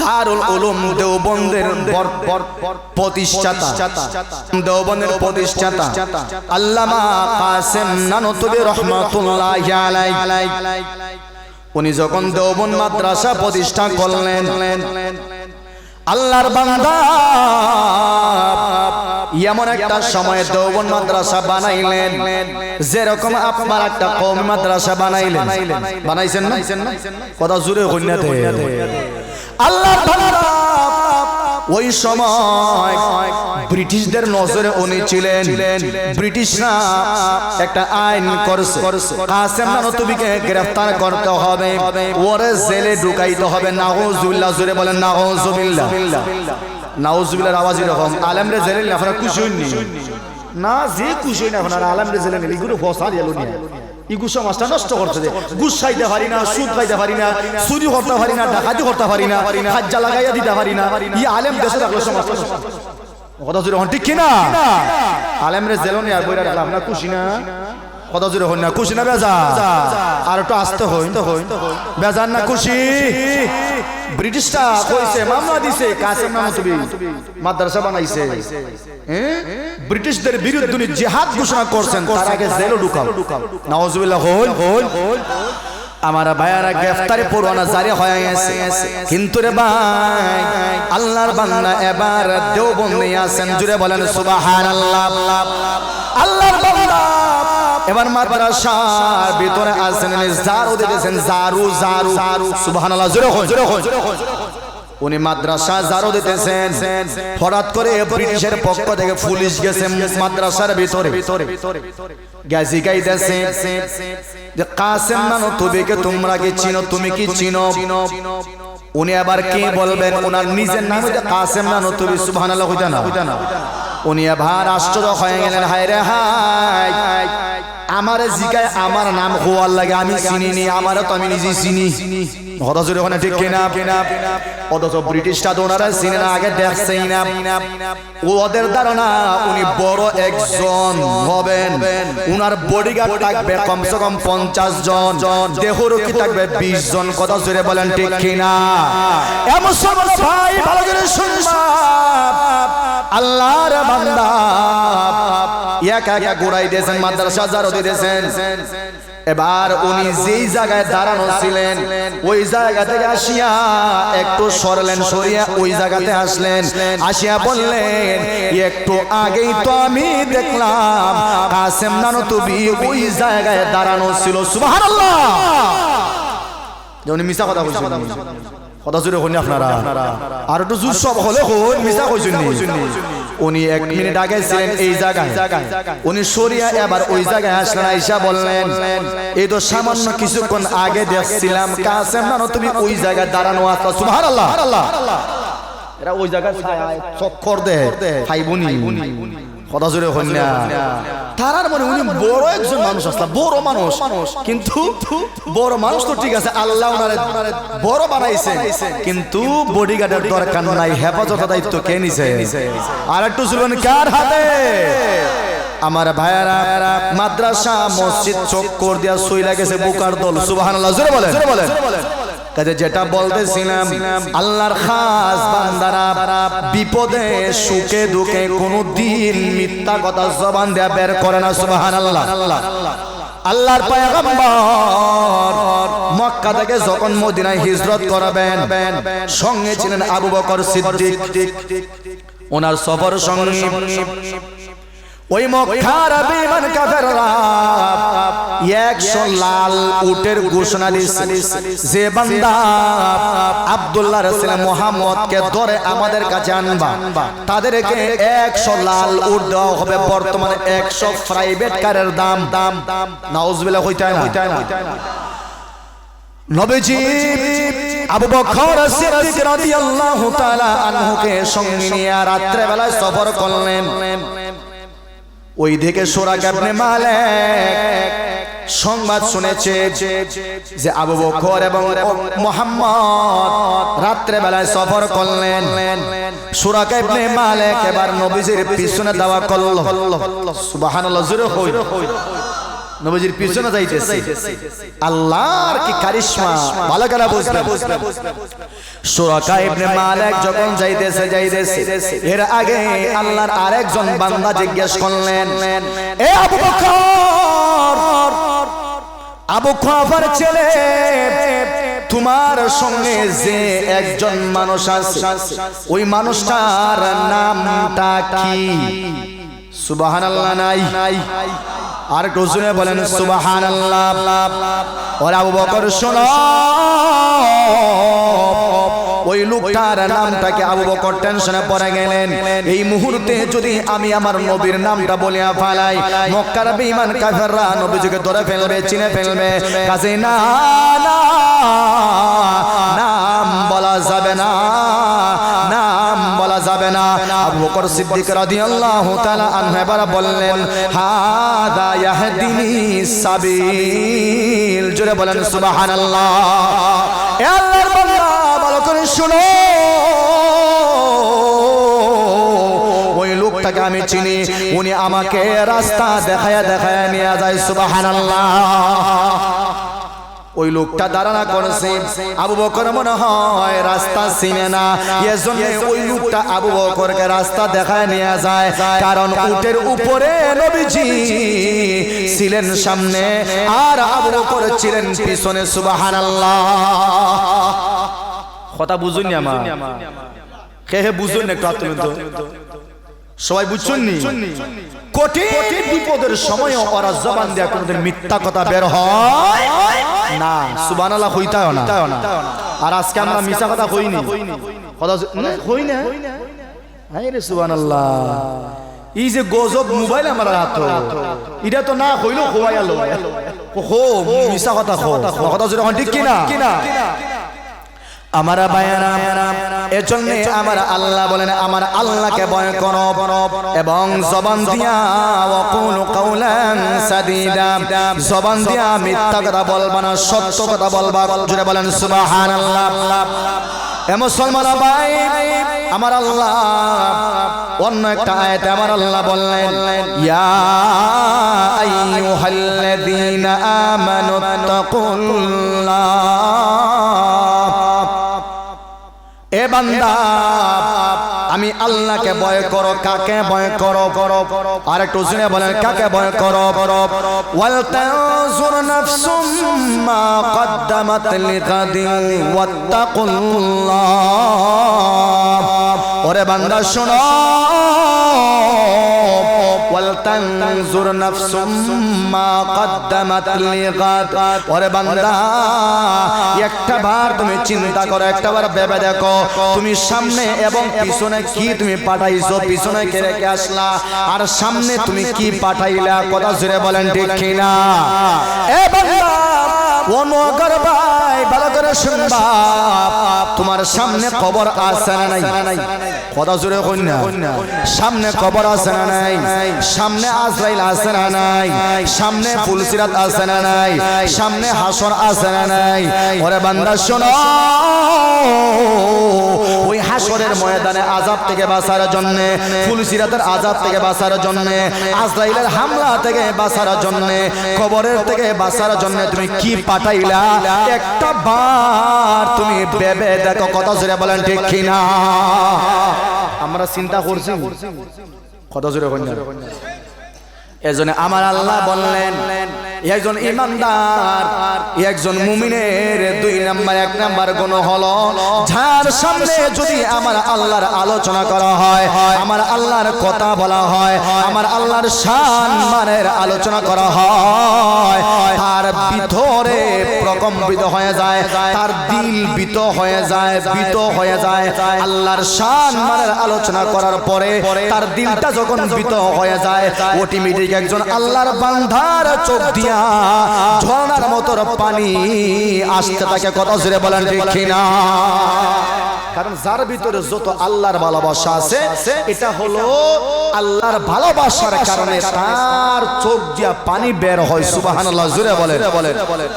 দারুল উলুম দেওবন্দের প্রতিষ্ঠাতা। দেওবন্দের প্রতিষ্ঠাতা। আল্লামা কাসেম রহমাতুল্লাহ আলাই উনি যখন দেওবন মাদ্রাসা প্রতিষ্ঠা করলেন, আল্লাহর বান্দা এমন একটা সময়ে দেওবন মাদ্রাসা বানাইলেন, যেরকম আপনার একটা কম মাদ্রাসা বানাইলেন। বানাইছেন না? কথা জুড়ে কন্যাতে আল্লাহর বান্দা ওই সময় ব্রিটিশদের নজরে উনি ছিলেন। ব্রিটিশরা একটা আইন করছে। কাসেম নানতুবিকে গ্রেফতার করতে হবে। ওরে জেলে ঢুকাইতে হবে। নাউজুবিল্লাহ জোরে বলেন, নাউজুবিল্লাহ। নাউজুবিল্লাহর আওয়াজ এরকম, আলেমরে জেলে নিলে আপনারা খুশি হননি না যে খুশি হইনি আপনারা আলেমরে জেলে নিলে এগুলো ফসা দিয়ে নিয়ে ইগু মাছটা নষ্ট করছে যে। ঘুষ খাইতে পারি না সুদ খাইতে পারি না চুরি করতে পারি না ডাকাতি করতে পারি না হাজ্জা লাগাইয়া দিতে পারি না। ই আলেম দেশে সমাজটা নষ্ট। কথা জুড়ে হন ঠিক কিনা? আলেমরে জেলনে আর বইরা রাখলাম। না খুশি না? কথা জুড়ে হন না খুশি না বেজা আর একটু আসতে হইন। তো হইন। বেজান না খুশি? ব্রিটিশটা কইছে মামলা দিছে কাসেম মাদ্রাসা বানাইছে। হ্যাঁ? ব্রিটিশদের বিরুদ্ধে উনি জিহাদ ঘোষণা করছেন তার আগে জেলে ঢুকাও নাউজুবিল্লাহ হল হল আমার ভাইয়ারা গ্রেফতারি পরোয়ানা জারি হয়ে গেছে। কিন্তু রে ভাই আল্লাহর বান্দা এবার দেওবন্দে আছেন। জুড়ে বলেন সুবহানাল্লাহ। আল্লাহর বান্দা এবার মাদ্রাসার ভিতরে আছেন জারু দিতেছেন জারু জারু সুবহানাল্লাহ, জোরে হন জোরে হন। উনি মাদ্রাসা জারো দিতেছেন। হঠাৎ করে ব্রিটিশের পক্ষ থেকে পুলিশ গেছে মাদ্রাসার ভিতরে। গ্যাসি গাইতেছে যে, কাসেম নানো তুবিকে তোমরা কি চিনো? তুমি কি চিনো? উনি আবার কি বলবেন? ওনার নিজের নাম কাসেম নানো, তুমি সুবহানাল্লাহ হইতা না উনি আবার আশ্চর্য হয়ে গেলেন, হায় রে, হায়! আমার জিগায় আমার নাম হওয়ার লাগে আমি চিনি নি আমারও তো আমি নিজে চিনি। অথচ ওখানে ঠিক কিনা কিনা অথচ ব্রিটিশটা তো ওনারা চিনে না আগে দেখছেই না। ওদের ধারণা উনি বড় একজন হবেন। উনার বডিগার্ড থাকবে কমসে কম পঞ্চাশ জন। দেহরক্ষী থাকবে বিশ জন। কথা জুড়ে বলেন ঠিক কিনা? এমন সময় ভাই ভালো করে শুনবা আল্লাহর বান্দা। একা একা ঘুরাই দিয়েছেন মাদ্রাসা জারো দিয়েছেন এবার উনি যেই জায়গায় দাঁড়ানো ছিলেন, ওই জায়গা থেকে আসিয়া একটু সরলেন, সরিয়া ওই জায়গাতে আসলেন। আসিয়া বললেন, একটু আগেই তো আমি দেখলাম কাসেম নানো তুমি ওই জায়গায় দাঁড়ানো ছিল। সুবহানাল্লাহ! উনি মিশা কথা বলছেন কথা জুড়ে শুনি আপনারা। আর একটু জোর সব হলে হন মিশা কইছেন উনি এক মিনিট আগে ছিলেন এই জায়গায়। উনি সরিয়া এবার ওই জায়গায় আসলেন আইসা বললেন এই তো সামান্য কিছুক্ষণ আগে দেখছিলাম কাছে না তুমি ওই জায়গায় দাঁড়ানো আছো। সুবহানাল্লাহ। এরা ওই জায়গায় ছায়ায় চক্কর ভাই খাইবনি কথা না। তারার মনে উনি বড় একজন মানুষ বড় মানুষ। কিন্তু বড় মানুষ তো ঠিক আছে, আল্লাহ বড় বানাইছে। কিন্তু বডিগার্ডের দরকার নাই, হেফাজত দায়িত্ব কে নিছে? আর একটু শুনবেন কার হাতে? আমার ভাইয়ারা, মাদ্রাসা, মসজিদ, চক্কর দিয়া সইলা গেছে বুকার দল। জোরে বলেন জোরে বলেন। কাজে যেটা বলতেছিলাম আল্লাহর খাস বান্দারা বিপদে সুখে দুঃখে কোনো দিন মিথ্যা কথা জবান দেয়া বের করে না সুবহানাল্লাহ। আল্লাহর পয়গম্বর মক্কা থেকে যখন মদিনায় হিজরত করাবেন সঙ্গে ছিলেন আবু বকর সিদ্দিক। ওনার সফর সঙ্গী ওই মক্কার বেঈমান কাফেররা একশো লাল উটের ঘোষণা যে বান্দা আব্দুল্লাহ রাসূল মুহাম্মদ কে ধরে আমাদের কাছে আনবা। তাদেরকে একশো লাল উট দেওয়া হবে। বর্তমানে একশো প্রাইভেট কারের দাম। দাম দাম নাউজুবিল্লাহ হইতে না হইতে না? নবীজি আবু বকর সিদ্দিক রাদিয়াল্লাহু তাআলা আনহুকে সঙ্গে নিয়ে রাত্রে বেলায় সফর করলেন। ওই দিকে সোরা কাবনে মালে সংবাদ শুনেছে যে আবু বকর এবং মোহাম্মদ রাত্রে বেলায় সফর করলেন। সুরা কাবনে মালিক এবার নবীজির পিছনে দাওয়া করল। সুবহানাল্লাহ, জোরে হই। নবীজির পিছনে যাইতেছে। আল্লাহর কি কারিশমা ভালো করে বুঝলে সুরাকা ইবনে মালিক যখন যাইতেছে যাইতেছে। এর আগে আল্লাহর আরেকজন বান্দা জিজ্ঞেস করলেন এ আবু বকর আবু খাফার ছেলে তোমার সঙ্গে যে একজন মানুষ আছে ওই মানুষটার নামটা কি? সুবহানাল্লাহ নাই। আর একটু শুনে বলেন সুবাহান ওরা আবু বকর শোন। ওই লোকটার নামটাকে আবু বকর টেনশনে পড়ে গেলেন। এই মুহূর্তে যদি আমি আমার নবীর নামটা বলিয়া ফালাই মক্কার বেঈমান কাফেররা নবীজিকে ধরে ফেলবে চিনে ফেলবে। কাজে না। না। বকর সিদ্দিক রাদিয়াল্লাহু তাআলা আনহু এবার বললেন, হাদা ইয়াহদিনি সাবিল। জোরে বলেন, সুবহানাল্লাহ। এ আল্লাহর বান্দা, ভালো করে শুনো। লোকটাকে আমি চিনি, উনি আমাকে রাস্তা দেখায় দেখায় নিয়ে যায়, সুবহানাল্লাহ। ওই লোকটা দাঁড়ানা করেছে। আবু বকর মনে হয় রাস্তা চিনে না। এজন্য ওই লোকটা আবু বকরকে রাস্তা দেখায় নিয়ে যায়। কারণ উটের উপরে নবীজি ছিলেন সামনে। আর আবু বকর ছিলেন পিছনে সুবহানাল্লাহ। কথা বুঝুন আমার? কে হে বুঝুন না একটু সবাই বুঝছেন নি? কঠিন বিপদের সময় ওরা জবান দেয়া কোনোদিন মিথ্যা কথা বের হয়? না সুবহানাল্লাহ হইতাও না। আর আজকে আমরা মিছা কথা কইনি কথা কই না হায় রে সুবহানাল্লাহ। এই যে গজব মোবাইল আমার হাত। এটা তো না হইল খোয়াই আলো হো মিছা কথা কথা যদি ঠিক কিনা? আমার বায়ানা এজন্য আমার আল্লাহ বলেন, আমার আল্লাহকে ভয় করো এবং জবান দিয়া, ওয়াকুলু কাউলান সাদিদা। জবান দিয়া মিথ্যা কথা বলবা না, সত্য কথা বলবা। জুড়ে বলেন, সুবহানাল্লাহ। এ মুসলমান ভাই, আমার আল্লাহ, অন্য একটা আয়াতে আমার আল্লাহ বললেন, ইয়া আইয়ুহাল্লাযীনা আমানু তাকুল্লাহ। এ বান্দা, আমি আল্লাহকে ভয় করো, কাকে ভয় করো? করো আর একটু শুনে বলেন, কাকে ভয় করো? করো ওয়াল নাফসুম মা কদ্দামাত লিগাদিন ওয়াত্তাকুল্লাহ। ওরে বান্দা, শোনো। ওয়াল তানজুর নাফসুম মা কদ্দামাত লিগাদ ওরে বান্দা, একটা বার তুমি চিন্তা করো, একটা বার ভেবে দেখো। তুমি সামনে এবং পিছনে কি তুমি পাঠাইছো, পিছনে কে রেখে আসলা? আর সামনে তুমি কি পাঠাইলা? কথা জুড়ে বলেন ঠিক কিনা? এ বান্দা, ও ভাই, ভালো করে শুনবা। তোমার সামনে খবর আছে না নাই? কথা জুড়ে কন্যা সামনে খবর আছে না নাই? সামনে আজরাইল আছে না নাই? সামনে ফুলসিরাত আছে না নাই? সামনে হাসর আছে না নাই? ওরে বান্দা, শোনো। ওই হাসরের ময়দানে আজাব থেকে বাঁচার জন্য, ফুলসিরাতের আজাব থেকে বাঁচার জন্য, আজরাইলের হামলা থেকে বাঁচার জন্য, কবরের থেকে বাঁচার জন্য তুমি কি পাঠাইলা? একটা বার তুমি ভেবে দেখো, কথা জোরে বলেন ঠিক কিনা? আমরা চিন্তা করছি। কথা জোরে এজনে আমার আল্লাহ বললেন একজন ইমানদার একজন মুমিনের দুই নাম্বার এক নাম্বার কোন হলো যার সামনে যদি আমার আল্লাহর আলোচনা করা হয় আমার আল্লাহর কথা বলা হয় আমার আল্লাহর সম্মানের আলোচনা করা হয় তার ভিতরে প্রকম্পিত হয়ে যায় তার দিল বিত হয়ে যায় বিত হয়ে যায় আল্লাহর সম্মানের আলোচনা করার পরে তার দিলটা যখন বিত হয়ে যায় অটোমেটিক একজন আল্লাহর বান্ধার চোখ দিয়া ঝর্ণার মতো পানি আসতে তাকে কত জোরে বলেন ঠিক না কারণ যার ভিতরে যত আল্লাহর ভালোবাসা আছে এটা হলো আল্লাহর ভালোবাসার কারণে তার চোখ দিয়া পানি বের হয় সুবহানাল্লাহ জুড়ে বলেন।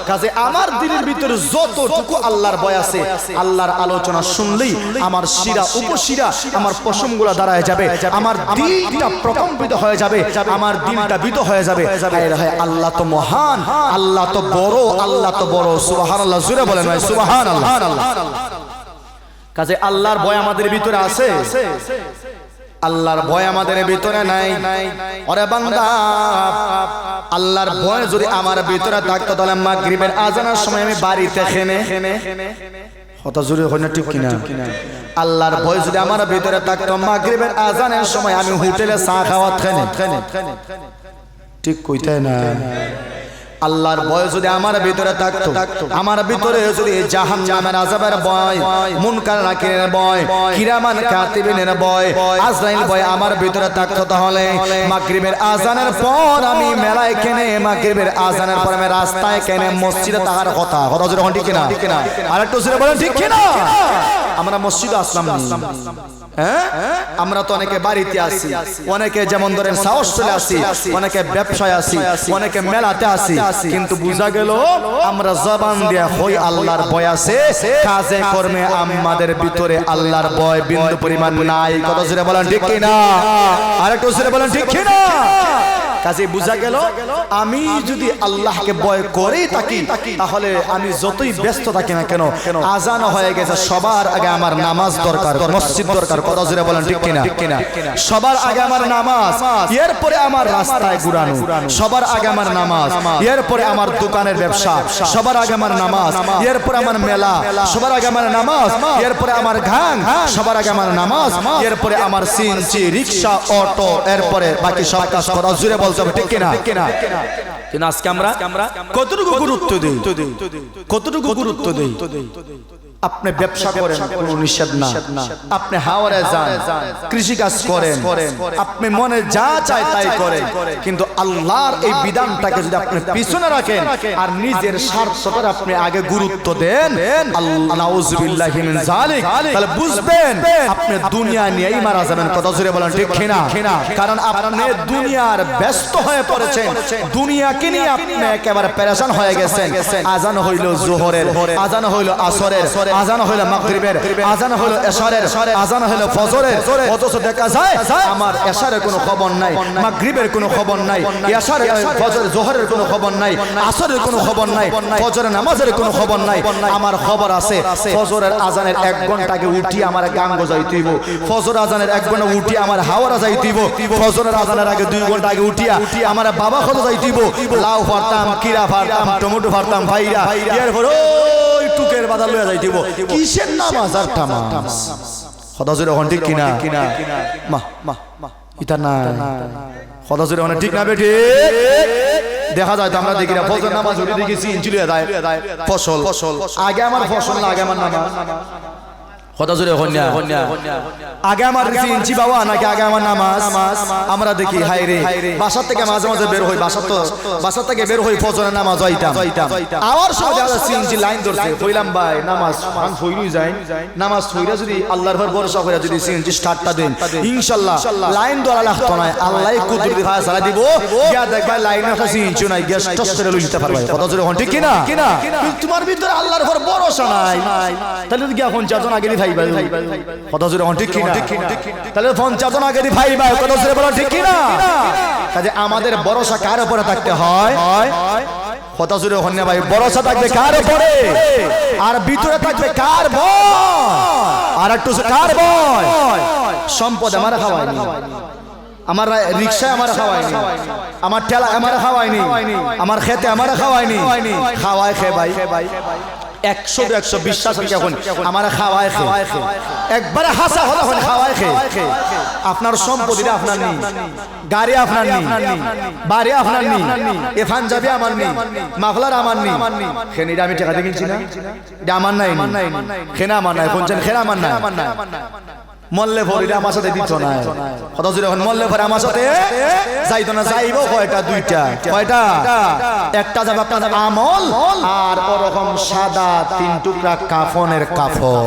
কাজে আমার দিনের ভিতরে যতটুকু আল্লাহর ভয় আছে আল্লাহর আলোচনা শুনলেই আমার শিরা উপশিরা আমার পশমগুলো দাঁড়ায় যাবে আমার দিনটা প্রকম্পিত হয়ে যাবে আমার দিনটা বিত হয়ে যাবে। আল্লাহ তো মহান আল্লাহ তো বড় আল্লাহ তো বড় সুবহানাল্লাহ জুড়ে বলেন সুবহানাল্লাহ। কাজে আল্লাহর ভয় আমাদের ভিতরে আছে। আল্লাহর ভয় আমাদের ভিতরে নাই। ওরে বান্দা, আল্লাহর ভয় যদি আমার ভিতরে থাকতো, তাহলে মাগরিবের আজানের সময় আমি বাড়িতে খেনে। হয় না, ঠিক কিনা? আল্লাহর ভয় যদি আমার ভিতরে থাকতো, মাগরিবের আজানের সময় আমি হোটেলে চা খাওয়াত খেনে। ঠিক কইতে না। আল্লাহর ভয় যদি আমার ভিতরে থাকতো, আমার ভিতরে যদি জাহান নামের আজাবের ভয় মুনকার নাকিরের ভয় কিরামান কাতিবিনের ভয়, আজরাইল ভয় আমার ভিতরে থাকতো তাহলে মাগরিবের আজানের পর আমি মেলায় কেনে, মাগরিবের আজানের পর আমি রাস্তায় কেনে মসজিদে তাহার কথা। কথা যদি ঠিক কিনা? আর একটু বলেন ঠিক কিনা? আমরা মসজিদে আসলাম হ্যাঁ? আমরা তো অনেকে বাড়িতে আসি অনেকে যেমন ধরেন সাহস চলে আসি, অনেকে ব্যবসায় আসি অনেকে মেলাতে আসি কিন্তু বুঝা গেল আমরা জবান দিয়ে হই আল্লাহর ভয় আছে। কাজে কর্মে আমাদের ভিতরে আল্লাহর ভয় বিন্দু পরিমাণ নাই। কত জোরে বলেন ঠিক কিনা? আর জোরে বলেন ঠিক কিনা? কাজে বুঝা গেল আমি যদি আল্লাহকে ভয় করেই থাকি তাহলে আমি যতই ব্যস্ত থাকি না কেন আজান হয়ে গেছে সবার আগে আমার নামাজ দরকার মসজিদ দরকার কথা জুড়ে বলেন ঠিক কিনা? কিনা? সবার আগে আমার নামাজ এরপরে আমার রাস্তায় ঘুরানো সবার আগে আমার নামাজ এরপরে আমার দোকানের ব্যবসা সবার আগে আমার নামাজ এরপরে আমার মেলা সবার আগে আমার নামাজ এরপরে আমার ঘাং সবার আগে আমার নামাজ এরপরে আমার সিনচি রিক্সা অটো এরপরে বাকি সব কাজ করা জুড়ে বলতে হবে ঠিক কিনা? কিন্তু আজকে আমরা কতটুকু গুরুত্ব দিই? কতটুকু গুরুত্ব দিই? আপনি ব্যবসা করেন কোনো নিষেধ না। আপনি হাওয়ারে যান কৃষি কাজ করেন। আপনি মনে যা চায় তাই করেন। কিন্তু আল্লাহর এই বিধানটাকে যদি আপনি পিছনে রাখেন আর নিজের স্বার্থটার আপনি আগে গুরুত্ব দেন আল্লাহ মিন জালিক তাহলে বুঝবেন আপনি দুনিয়া নিয়েই মারা যাবেন কথা জুড়ে বলেন ঠিক কিনা? কারণ আপনি দুনিয়ার ব্যস্ত হয়ে পড়েছেন। দুনিয়াকে নিয়ে আপনি একেবারে পেরেশান হয়ে গেছেন। আজান হইল জোহরের আজান হইল আসরের। আজান হইল মাগরিবের আজান হইল এশারের আজান হইল ফজরের অথচ দেখা যায় আমার এশারের কোনো খবর নাই মাগরিবের কোনো খবর নাই এশারের ফজর জোহরের কোনো খবর নাই আসরের কোনো খবর নাই ফজরের নামাজের কোনো খবর নাই আমার খবর আছে ফজরের আজানের এক ঘণ্টা আগে উঠি আমার গান গজাইতেইব ফজর আজানের এক ঘণ্টা উঠি আমার হাওয়ারা যাইতেইব ফজরের আজানের আগে দুই ঘণ্টা আগে উঠিয়া আমার বাবা কত যাইতেইব লাউ ফারতাম কিরা ফারতাম টমেটো ফারতাম ভাইরা। এরপর টুকের বাদা কিসের নামাজ আর তামাজ? সদা জোরে হন ঠিক কিনা? মা মা ইতা না সদা জোরে হন ঠিক না বেটি? দেখা যায় আমরা দেখি না ফসল নামাজ দেখেছি ইঞ্চি যায় ফসল। ফসল। আগে আমার ফসল না আগে আমার নামাজ। কথা জোরে হন্যা আগে আমার ইঞ্চি বাবা নাকি আগে আমার নামাজ? আমরা দেখি হাই রে। বাসার থেকে মাঝে মাঝে বের হই বাসার তো বাসার থেকে বের হই ফজরের নামাজ হইতাম। আবার সব দেখা যাচ্ছে ইঞ্চি লাইন ধরছে। কইলাম ভাই নামাজ আমি যাই। নামাজ ফইরা যদি আল্লাহর ভর ভরসা করে যদি সিএনজি স্টার্টটা দেন ইনশাআল্লাহ লাইন ধরা লাগতো না। আল্লাহ কুদরতি সারা দিব। গিয়া দেখবা ইঞ্চি নাই গ্যাস টস করে লইতে পারবে। কথা জোরে হন ঠিক কিনা? কিনা তোমার ভিতরে আল্লাহর ভর ভরসা নাই। তাহলে আগে ভাই ভাই কথা জোরে ঠিক কিনা? তাহলে ভাই ভাই কথা জোরে ঠিক কাজে আমাদের ভরসা কার উপরে থাকতে হয়? কথা জোরে হন না ভাই, ভরসা থাকবে কার উপরে? আর ভিতরে থাকবে কার ভয়? আর একটু কার ভয়? সম্পদ আমার খাওয়ায়নি। আমার রিক্সায় আমার খাওয়ায়নি। আমার ঠেলা আমার খাওয়ায়নি। আমার খেতে আমার খাওয়ায়নি। খাওয়ায় খে ভাই। একশো একশো বিশ্বাস এখন। আমার খাওয়ায় খে একবারে হাসা হলো এখন খাওয়ায় খে আপনার সম্পত্তিটা আপনার নেই। গাড়ি আপনার নেই। বাড়ি আপনার নেই। এফান যাবে আমার নেই। মাফলার আমার নেই। খেনিটা আমি টাকা দিয়ে কিনছি না? এটা আমার নাই। খেনা আমার নাই। কোনছেন খেনা আমার নাই। মল্লে ভরিলে আমার সাথে দিত না কথা জুড়ে এখন মল্লে ভরে আমার সাথে যাইতো না যাইব কয়টা? দুইটা। কয়টা? একটা যাবে আপনার যাবে আমল আর ওরকম সাদা তিন টুকরা কাফনের কাফন।